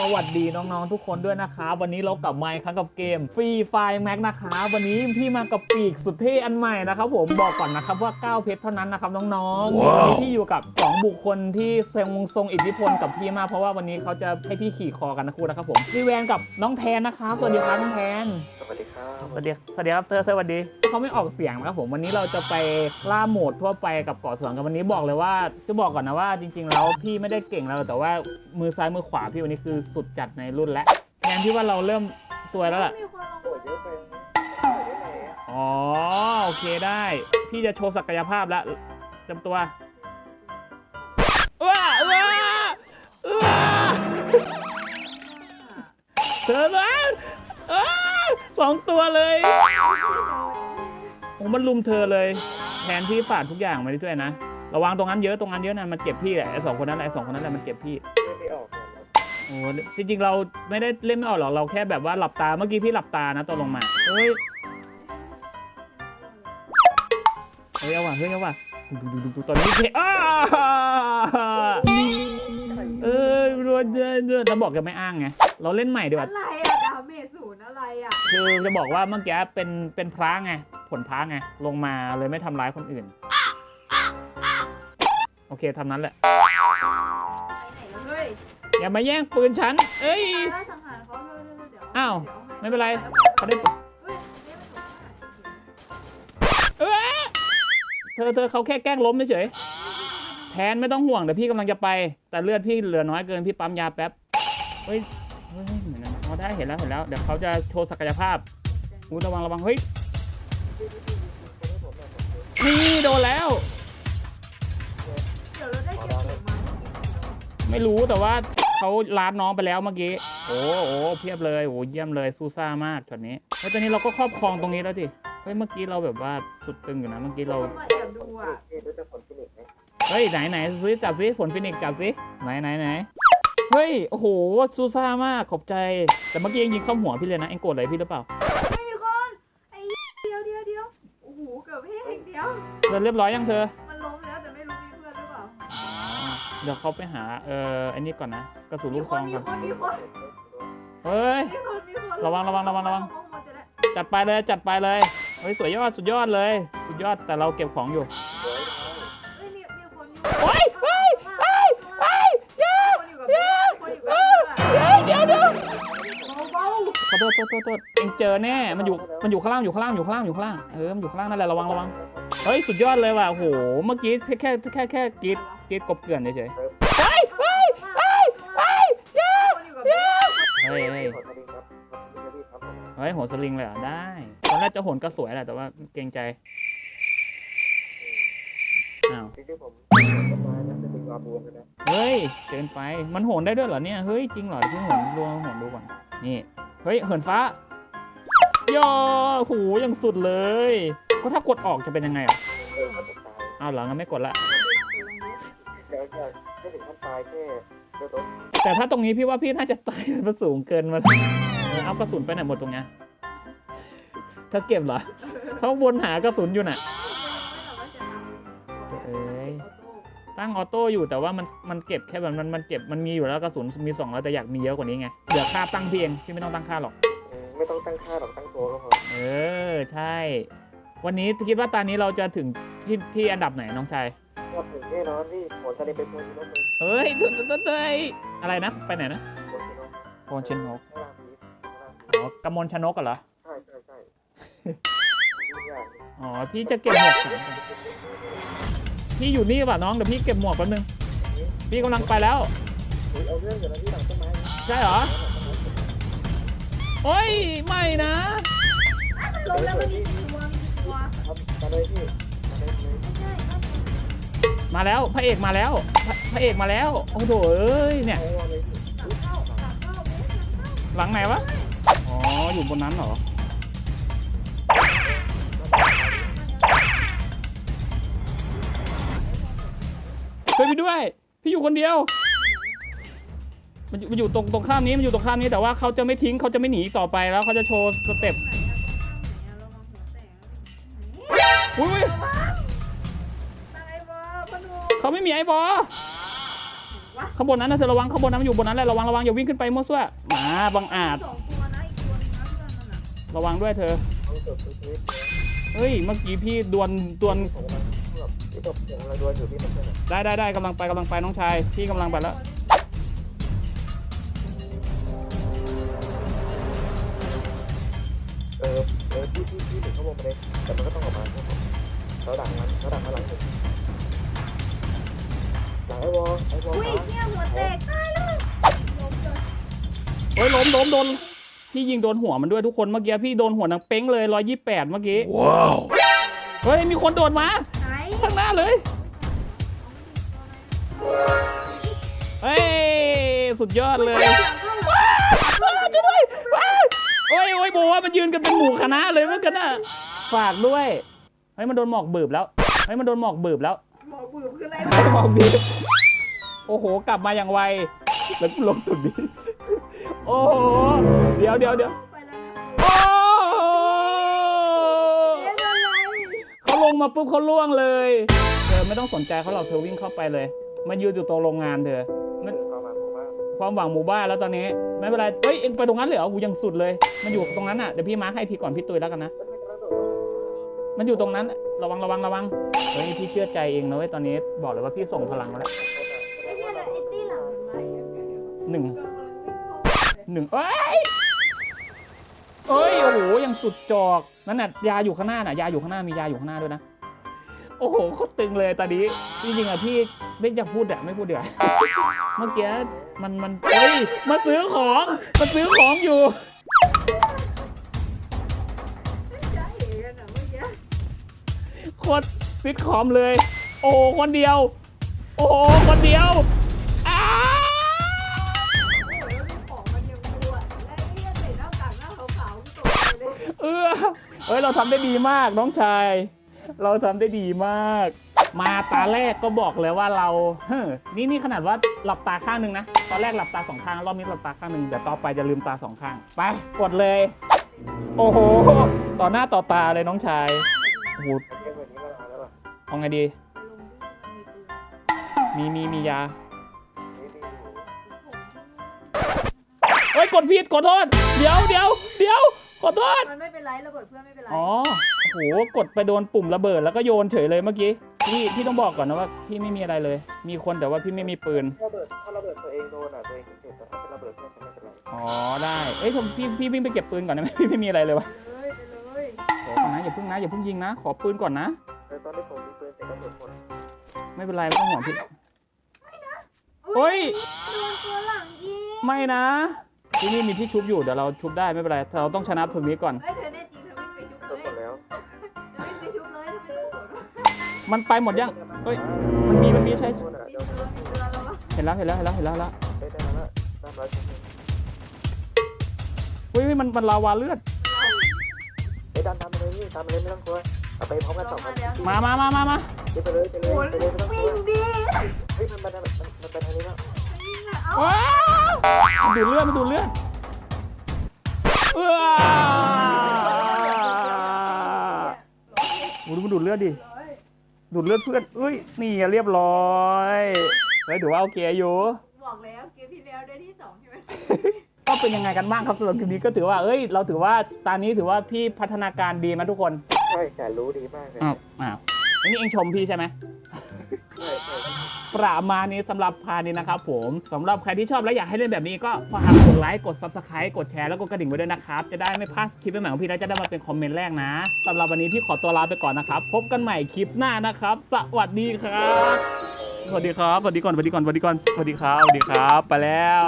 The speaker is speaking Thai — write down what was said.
สวัสดีน้องๆทุกคนด้วยนะครับวันนี้เรากลับมาอีกครั้งกับเกมฟรีไฟแม็กนะครับวันนี้พี่มากับปีกสุดเท่อันใหม่นะครับผมบอกก่อนนะครับว่า 9 เพชรเท่านั้นนะครับน้องๆวันนี้พี่อยู่กับ 2 บุคคลที่ทรงทรงอิทธิพลกับพี่มากเพราะว่าวันนี้เขาจะให้พี่ขี่คอกันนะครูนะครับผมพี่แวนกับน้องแทนนะครับสวัสดีครับน้องแทนสวัสดีครับสวัสดีสวัสดีครับเธอสวัสดีเขาไม่ออกเสียงนะครับผมวันนี้เราจะไปล่าโหมดทั่วไปกับเกาะสวนกันวันนี้บอกเลยว่าจะบอกก่อนนะว่าจริงๆแล้วพี่ไม่ได้เก่งแล้วแต่ว่ามือซ้ายมือขวาพี่วันนี้คือสุดจัดในรุ่นแล้วแทนที่ว่าเราเริ่มสวยแล้วล่ะมีคนละอ๋อโอเคได้ พี่จะโชว์ศักยภาพแล้วจำตัวว้าว้าว้าเธอนะอ้าสองตัวเลยผมมันลุมเธอเลย แทนที่ฝาดทุกอย่างมาด้วยนะ ระวังตรงนั้นเยอะตรงนั้นเยอะนะมันเจ็บพี่แหละไอ้สองคนนั้นแหละไอ้สองคนนั้นแหละมันเจ็บพี่ไม่ออก โอ้จริงๆเราไม่ได้เล่นไม่ออกหรอกเราแค่แบบว่าหลับตาเมื่อกี้พี่หลับตานะตอนลงมาเฮ้ยเฮ้ยเอาว่ะเฮ้ยเอาว่ะดูดูดูดูตอนนี้เพอ้าเอ้ยรวนเดินเดินเราบอกจะไม่อ้างไงเราเล่นใหม่ดีกว่าอะไรอะดาเมจศูนย์อะไรอะคือจะบอกว่าเมื่อกี้เป็นเป็นพระไงผลพระไงลงมาเลยไม่ทำร้ายคนอื่น โอเคทำนั้นแหละ อย่ามาแย่งปืนฉัน เอ้ยตายแล้วสังหารเขาเร็วๆเดี๋ยวอ้าวดี๋ยให้ไม่เป็นไรเขาได้เฮ้ยนี่มันถูกมากเอ้ยเธอเธอเขาแค่แกล้งล้มเฉยๆแทนไม่ต้องห่วงเดี๋ยวพี่กำลังจะไป แต่เลือดพี่เหลือน้อยเกินพี่ปั๊มยาแป๊บ เฮ้ย เฮ้ยเหมือนนั้นเอาได้เห็นแล้วเห็นแล้ว เดี๋ยวเขาจะโชว์ศักยภาพอู้ระวังระวัง เฮ้ย นี่โดนแล้ว เดี๋ยวเราได้เก็บเสียงมาไม่รู้แต่ว่า เขาลาดน้องไปแล้วเมื่อกี้โอ้โหเพียบเลยโอ้เยี่ยมเลยซูซ่ามากช็อตนี้แล้วตอนนี้เราก็ครอบครองตรงนี้แล้วดิเฮ้ยเมื่อกี้เราแบบว่าสุดตึงอยู่นะเมื่อกี้เราคนมาแอบดูอะพี่รู้จักผลฟินิกส์ไหมเฮ้ยไหนไหนซิจับซิผลฟินิกซ์จับซิไหนไหนไหนเฮ้ยโอ้โหซูซ่ามากขอบใจ แต่เมื่อกี้ยังยิงเข้าหัวพี่เลยนะเอ็งโกรธอะไรพี่หรือเปล่าไม่มีคนไอ้เดียวเดียวเดียวโอ้โหเกือบให้เดียวเธอเรียบร้อยยังเธอ เดี๋ยวเขาไปหาเอ่อไอ้นี่ก่อนนะกระสุนมีลูกคซอนงมีก่อนคนมีคนเฮ้ย มีคนมีคนระวังระวังระวังระวังมองจะได้จัดไปเลยจัดไปเลยเฮ้ยสวยยอดสุดยอดเลย สุดยอดแต่เราเก็บของอยู่สวยจังเฮ้ยมีมีคนอยู่โอ้ยเฮ้ยเฮ้ยเฮ้ยเดี๋ยวคนอยู่กับเพื่อนคนอยู่กับเฮ้เพื่อยนเดี๋ยวเดี๋ยวเบาขอโทษโทษโทษโทษเอ็งเจอแน่มันอยู่มันอยู่ข้างล่างอยู่ข้างล่างอยู่ข้างล่างอยู่ข้างล่างเออมันอยู่ข้างล่างนั่นแหละระวังระวัง เฮ้ยสุดยอดเลยว่ะโหเมื่อกี้แค่แค่แค่แค่กรีดกรีดกบเกลื่อนเฉยๆเฮ้ยเฮ้ยเฮ้ยเฮ้ยเยวคนอยู่กับเฮ้ยเฮ้ยผลฟินิกส์ครับผลฟินิกส์ครับผมเฮ้ยโหนสลิงเลยเหรอได้ตอนแรกจะโหนก็สวยแหละแต่ว่าเกรงใจอ้าวจริงๆผมเฮ้ยเกินไปมันโหนได้ด้วยเหรอเนี่ยเฮ้ยจริงเหรอที่โหนรวมโหนดูก่อนนี่เฮ้ยเหินฟ้าย่อโหยังสุดเลย ก็ถ้ากดออกจะเป็นยังไงอะเออถ้าผมตายอ้าวเหรองั้นไม่กดละ เดี๋ยวจะไม่ถึงขั้นตายแค่เดี๋ยวรถแต่ถ้าตรงนี้พี่ว่าพี่น่าจะตายมันสูงเกินมาเออเอากระสุนไปไหนหมดตรงเนี้ยเธอเก็บเหรอเขาวนหากระสุนอยู่น่ะ เอ้ย ตั้งออโต้อยู่แต่ว่ามันมันเก็บแค่แบบมันมันเก็บมันมีอยู่แล้วกระสุนมีสองร้อยแต่อยากมีเยอะกว่านี้ไงเดี๋ยวค่าตั้งพี่เองพี่ไม่ต้องตั้งค่าหรอกอืมไม่ต้องตั้งค่าหรอกตั้งตัวก็พอ เออ ใช่ วันนี้คิดว่าตอนนี้เราจะถึงที่ที่อันดับไหนน้องชายรอบถึงแน่นอนพี่ผลทะเลเป็นโพชิโนเลยเฮ้ยตุ๊ดตุ๊ดตุ๊ดตุ๊ดอะไรนะ ไปไหนนะโพชิโนโพชิโนกข้างล่างนี้ข้างล่างนี้อ๋อกำมลชนกกันเหรอ ใช่ใช่ใช่ยุ่งยากเลยอ๋อ พี่จะเก็บหมวกก่อนพี่อยู่นี่ป่ะน้อง เดี๋ยวพี่เก็บหมวกแป๊บนึง พี่กำลังไปแล้ว อุ๊ยเอาเรื่องอยู่นะที่หลังต้นไม้นะใช่เหรอ โอ้ย ไม่นะ ลงแล้วมันมีตัว มีตัวครับมาเลยพี่มาเลยเลยไม่ใช่ครับมาแล้วพระเอกมาแล้วพระพระเอกมาแล้วโอ้โหเอ้ยเนี่ย เอาเลยพี่หลังเข้าหลังเข้าเบสหลังเข้าหลังไหนวะอ๋ออยู่บนนั้นเหรอช่วยพี่ด้วย พี่อยู่คนเดียว มันอยู่มันอยู่ตรงตรงข้ามนี้มันอยู่ตรงข้ามนี้แต่ว่าเขาจะไม่ทิ้งเขาจะไม่หนีต่อไปแล้วเขาจะโชว์สเต็ป เขาไม่มีไอ้บอวะข้างบนนั้นนะเธอระวังข้างบนนั้นมันอยู่บนนั้นแหละระวังระวังอย่าวิ่งขึ้นไปมั่วซั่วหมาบังอาจสองตัวนะอีกตัวนึงนะเพื่อนมันอะระวังด้วยเธอต้องจบชีวิตเฮ้ยเมื่อกี้พี่ดวลดวลผมกำลังแบบที่ผมกำลังดวลอยู่ที่มันใช่ไหมได้ได้ได้กำลังไปกำลังไปน้องชายพี่กำลังไปแล้วเออเออที่ที่ที่ถึงเขาวงมาเลยแต่มันก็ต้องออกมาเขาดักมันเขาดักมาหลังผม หลังไอ้วอไอ้วออุ้ยมาเนี่ยหัวแตกตายเลยล้มเลยเฮ้ยล้มล้มโดนพี่ยิงโดนหัวมันด้วยทุกคนเมื่อกี้พี่โดนหัวนังเป้งเลยร้อยยี่แปดเมื่อกี้ว้าวเฮ้ยมีคนโดดมาไหนข้างหน้าเลยเฮ้ยสุดยอดเลยว้าวช่วยด้วยว้าวโอ้ยโอ้ยบอกว่ามันยืนกันเป็นหมู่คณะเลยเมื่อกี้น่ะฝากด้วยเฮ้ยมันโดนหมอกบืบแล้วเฮ้ยมันโดนหมอกบืบแล้ว หมอบืบคืออะไรไอ้หมอกบืบโอ้โห กลับมาอย่างไว แล้วกูลงตุดนี้โอ้โห เดี๋ยวเดี๋ยวเดี๋ยวไปแล้วนะโอ้โหเอ๊ะอะไร เขาลงมาปุ๊บเขาล่วงเลย เธอไม่ต้องสนใจเขาหรอกเธอวิ่งเข้าไปเลยมายืนอยู่ตรงโรงงานเธอ มันเข้ามาผมว่าความหวังหมู่บ้านแล้วตอนนี้ ไม่เป็นไร เฮ้ยเอ็งไปตรงนั้นเลยเหรอกูยังสุดเลย มันอยู่ตรงนั้นอะ เดี๋ยวพี่มาร์คให้ทีก่อนพี่ตุยแล้วกันนะ มันอยู่ตรงนั้น ระวังระวังระวัง เฮ้ยพี่เชื่อใจเองนะเว้ยตอนนี้บอกเลยว่าพี่ส่งพลังมาแล้วไอ้เนี่ยแหละไอ้ตี้หลังมันมาอย่างเงี้ยหนึ่งหนึ่งเอ้ยเอ้ยโอ้โหยังสุดจอกนั่นน่ะยาอยู่ข้างหน้าน่ะยาอยู่ข้างหน้ามียาอยู่ข้างหน้าด้วยนะโอ้โหโคตรตึงเลยตอนนี้จริงๆอะพี่ไม่อยากพูดอะไม่พูดเดี๋ยวาเมื่อกี้มันมันเฮ้ยมาซื้อของมาซื้อของอยู่ โคตรฟิตคอมเลย โอ้คนเดียว โอ้คนเดียวอ้าวมีของมันยังดูอะและเนี่ยใส่หน้ากากหน้าขาวๆตกเลยเออเฮ้ยเราทำได้ดีมากน้องชาย เราทำได้ดีมาก มาตาแรกก็บอกเลยว่าเราเฮ้อนี่นี่ขนาดว่าหลับตาข้างหนึ่งนะ ตอนแรกหลับตาสองข้างรอบนี้หลับตาข้างหนึ่งเดี๋ยวต่อไปจะลืมตาสองข้าง ไปกดเลย โอ้โห ต่อหน้าต่อตาเลยน้องชาย โอ้โหเรื่องแบบนี้มานานแล้วป่ะเอาไงดี มีมีมียานี่นี่อยู่เฮ้ยกดผิดขอโทษ เดี๋ยวเดี๋ยวเดี๋ยวขอโทษ มันไม่เป็นไรระเบิดเพื่อนไม่เป็นไร อ๋อโอ้โหกดไปโดนปุ่มระเบิดแล้วก็โยนเฉยเลยเมื่อกี้ พี่พี่ต้องบอกก่อนนะว่าพี่ไม่มีอะไรเลย มีคนแต่ว่าพี่ไม่มีปืนถ้าระเบิดถ้าระเบิดตัวเองโดนอะตัวเองเจ็บแต่ถ้าเป็นระเบิดเพื่อนก็ไม่เป็นไร อ๋อได้ เอ้ยผมพี่พี่วิ่งไปเก็บปืนก่อนได้ไหมพี่ไม่มีอะไรเลยวะ อก่อนนะอย่าเพิ่งนะอย่าเพิ่งยิงนะ ขอปืนก่อนนะแต่ตอนที่ผมมีปืนแต่ระเบิดหมดไม่เป็นไรไม่ต้องห่วงพี่เฮ้ยโดนตัวหลังยิงไม่นะที่นี่มีที่ชุบอยู่เดี๋ยวเราชุบได้ไม่เป็นไรเราต้องชนะถึงนี้ก่อนเฮ้ยเธอแน่จริงเธอวิ่งไปชุบจเลบยหมดแล้วเธอวิ่งไปชุบเลยเธอไม่ต้องสนมันไปหมดยัง เฮ้ยมันมีมันมีใช่โดนอะมีเดี๋ยวเธอมีเธอแล้ววะเห็นแล้วเห็นแล้วเห็นแล้วเห็นแล้วเห็นแล้วได้ได้แล้วได้ร้อยคนนึงเฮ้ยเฮ้ยมันมันลาวาเลือด ไอ้ดันตามมาเลยนี่ตามมาเลยไม่ต้องกลัวเอาไปพร้อมกันสองคนมามามามามาไปเลยไปเลยโอ้ยไปเลยไม่ต้องกลัวเฮ้ยมันมันมันมันเป็นทางนี้แล้วว้าวมันดูดเลือดมันดูดเลือดเออโอ้ดูมันดูดเลือดดิดูดเลือดเพื่อนเอ้ยนี่เรียบร้อยเฮ้ยถือว่าโอาเคอยู่บอกแล้วเกมที่แล้วได้ที่สองใช่ไหม ก็เป็นยังไงกันบ้างครับสำหรับคลิปนี้ก็ถือว่าเอ้ย เราถือว่าตอนนี้ถือว่าพี่พัฒนาการดีไหมทุกคนใช่แต่รู้ดีมากเลยอ้าวอ้าวอันนี้เองชมพี่ใช่ไหมใช่ใช่ประมาณนี้สำหรับพานี้นะครับผมสำหรับใครที่ชอบและอยากให้เล่นแบบนี้ก็ฝากกดไลค์กด subscribe กดแชร์แล้วก็กระดิ่งไว้ด้วยนะครับ จะได้ไม่พลาดคลิปใหม่ๆของพี่และจะได้มาเป็นคอมเมนต์แรกนะสำหรับวันนี้พี่ขอตัวลาไปก่อนนะครับ พบกันใหม่คลิปหน้านะครับ สวัสดีครับ สวัสดีครับ สวัสดีก่อน สวัสดีก่อน สวัสดีก่อน สวัสดีครับ สวัสดีครับ ไปแล้ว